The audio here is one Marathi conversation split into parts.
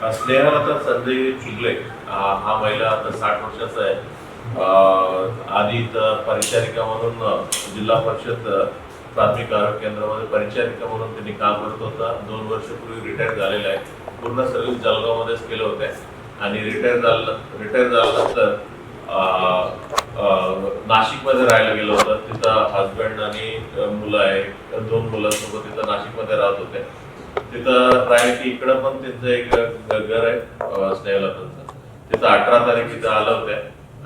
स्नेहाला संजय चुगले हा हा महिला आता साठ वर्षाचा आहे. आधी तर परिचारिका म्हणून जिल्हा परिषद प्राथमिक आरोग्य केंद्रामध्ये परिचारिका म्हणून त्यांनी काम करत होता. दोन वर्षपूर्वी रिटायर झालेला आहे. पूर्ण सर्व्हिस जळगावमध्येच केलं होते. आणि रिटायर झालं रिटायर झाल्यानंतर नाशिकमध्ये राहायला गेलं होतं. तिथं हजबंड आणि मुलं आहे. दोन मुलांसोबत तिथं नाशिकमध्ये राहत होते. तिथं राहायची की इकडं पण त्यांचं एक घर आहे स्नेहला तिथं अठरा तारीख इथं आलं होत्या.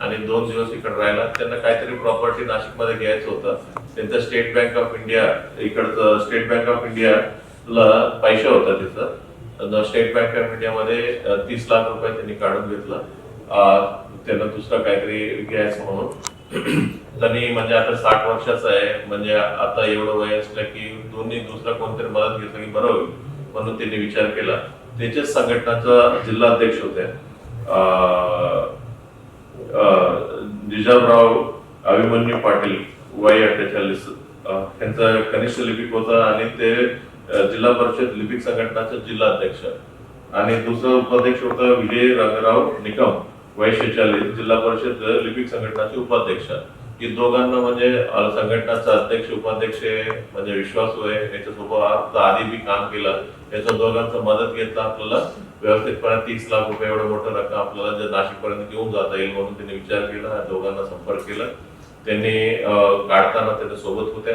आणि दोन दिवस इकडे राहिला. त्यांना काहीतरी प्रॉपर्टी नाशिकमध्ये घ्यायचं होतं. त्यांचं स्टेट बँक ऑफ इंडिया इकडचं स्टेट बँक ऑफ इंडियाला पैसे होता तिथं. स्टेट बँक ऑफ इंडियामध्ये मध्ये तीस लाख रुपये त्यांनी काढून घेतलं. त्यांना दुसरं काहीतरी घ्यायचं म्हणून. त्यांनी म्हणजे आता साठ वर्षाचं आहे. म्हणजे आता एवढं वय असलं की दोन्ही दुसरा कोणतरी मदत घेतलं की बरं होईल म्हणून त्यांनी विचार केला. त्याच्याच संघटनाचा जिल्हा अध्यक्ष होते जिजाबराव अभिमन्यू पाटील वय अठ्ठेचाळीस. त्यांचा कनिष्ठ लिपिक होता आणि ते जिल्हा परिषद लिपिक संघटनाचे जिल्हा अध्यक्ष आणि दुसरं उपाध्यक्ष होता विजय रंगराव निकम. वय जिल्हा परिषद लिपिक संघटनाचे उपाध्यक्ष. की दोघांना म्हणजे संघटनाचा अध्यक्ष उपाध्यक्ष म्हणजे विश्वास होय याच्यासोबत आधी मी काम केलं. याच्या दोघांचं मदत घेतला आपल्याला. व्यवस्थितपणे तीस लाख रुपये एवढं मोठं रक्कम आपल्याला जे नाशिक पर्यंत घेऊन जाता येईल म्हणून त्यांनी विचार केला दोघांना संपर्क केला. त्यांनी काढताना त्याच्या सोबत होते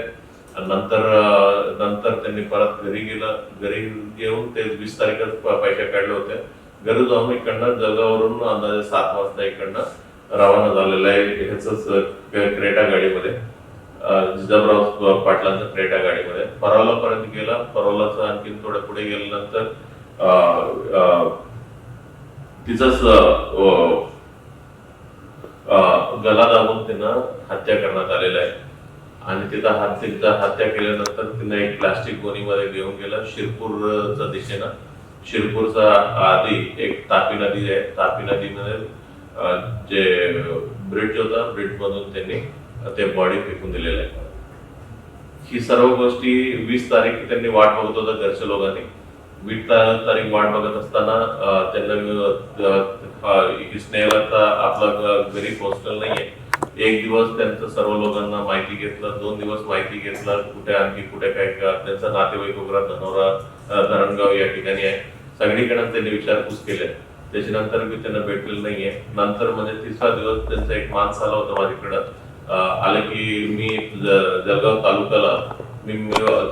नंतर नंतर त्यांनी परत घरी गेलं. घरी येऊन ते वीस तारखेला पैसे काढले होते. गरज जाऊन इकडनं जगावरून अंदाजे सात वाजता इकडनं रवाना झालेलं आहे. ह्याच क्रेटा गाडीमध्ये जिजाबराव पाटलांचा क्रेटा गाडीमध्ये. परावला पर्यंत गेला परावलाचं आणखीन थोडं पुढे गेल्यानंतर तिचाच अं, अं, गला दाबून तिनं हत्या करण्यात आलेला आहे. आणि तिथं हात तिथं हत्या केल्यानंतर तिनं एक प्लास्टिक गोणीमध्ये घेऊन गेला शिरपूरच्या दिशेनं. शिरपूरचा आधी एक तापी नदी आहे. तापी नदीमध्ये जे ब्रिज होता ब्रिज मधून त्यांनी ते बॉडी फेकून दिलेलं आहे. ही सर्व गोष्टी वीस तारीख त्यांनी वाट बघत होता घरच्या लोकांनी. वीस तारीख वाट बघत असताना त्यांना स्नेहला आपला घरी पोहोचलेला नाहीये. एक दिवस त्यांचं सर्व लोकांना माहिती घेतलं दोन दिवस माहिती घेतलं कुठे आणखी कुठे काय का त्यांचा नातेवाईक वगैरे धनोरा धरणगाव या ठिकाणी आहे. सगळीकडे त्यांनी विचारपूस केली त्याच्यानंतर मी त्यांना भेटलेलं नाहीये. नंतर म्हणजे तिसरा दिवस त्यांचा एक माणस आला होता माझ्याकडं. आलं की मी जळगाव तालुक्याला मी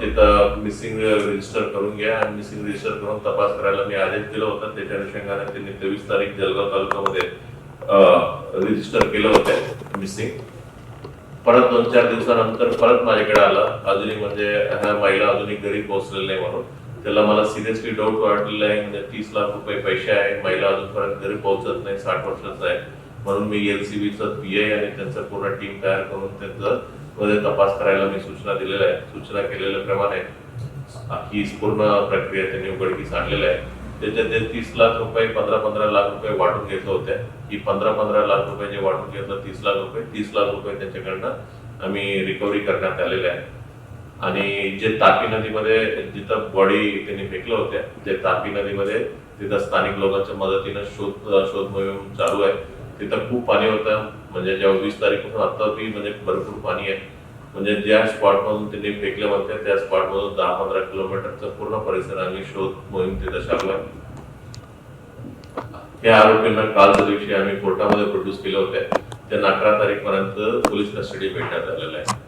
तिथं मिसिंग रजिस्टर करून घ्या आणि मिसिंग रजिस्टर करून तपास करायला मी आदेश दिला होता. त्याच्या अनुषंगाने त्यांनी तेवीस तारीख जळगाव तालुक्यामध्ये रजिस्टर केलं होतं मिसिंग परत दोन चार दिवसानंतर परत माझ्याकडे आला. अजूनही म्हणजे ह्या महिला अजूनही घरी पोहोचलेल्या नाही म्हणून. त्याला मला सिरियसली डाऊट वाटलेला आहे. म्हणजे तीस लाख रुपये पैसे आहे महिला अजूनपर्यंत घरी पोहोचत नाही. साठ वर्षाचा आहे. म्हणून मी एल सी बीचा पी आय आणि त्यांचं पूर्ण टीम तयार करून त्यांचं मध्ये तपास करायला मी सूचना दिलेल्या आहे सूचना केलेल्याप्रमाणे ही पूर्ण प्रक्रिया त्यांनी उघडकीस आणलेल्या आहे. त्याच्यात ते तीस लाख रुपये पंधरा पंधरा लाख रुपये वाटून घेतले होते की पंधरा पंधरा लाख रुपये जे वाटून घेतलं तीस लाख रुपये तीस लाख रुपये त्यांच्याकडनं आम्ही रिकव्हरी करण्यात आलेले आहे. आणि जे तापी नदीमध्ये जिथं बॉडी त्यांनी फेकलं होत्या जे तापी नदीमध्ये तिथं स्थानिक लोकांच्या मदतीनं शोध शोध मोहीम चालू आहे. तिथं खूप पाणी होतं. म्हणजे जेव्हा वीस तारीखपासून आता बी म्हणजे भरपूर पाणी आहे. म्हणजे ज्या स्पॉट मधून त्यांनी फेकले म्हणते त्या स्पॉट मधून दहा पंधरा किलोमीटरचा पूर्ण परिसर आम्ही शोध मोहीम तिथं चालू आहे. या आरोपींना कालच्या दिवशी आम्ही कोर्टामध्ये प्रोड्यूस केले होते त्यांना अकरा तारीखपर्यंत पोलीस कस्टडी भेटण्यात आलेलं आहे.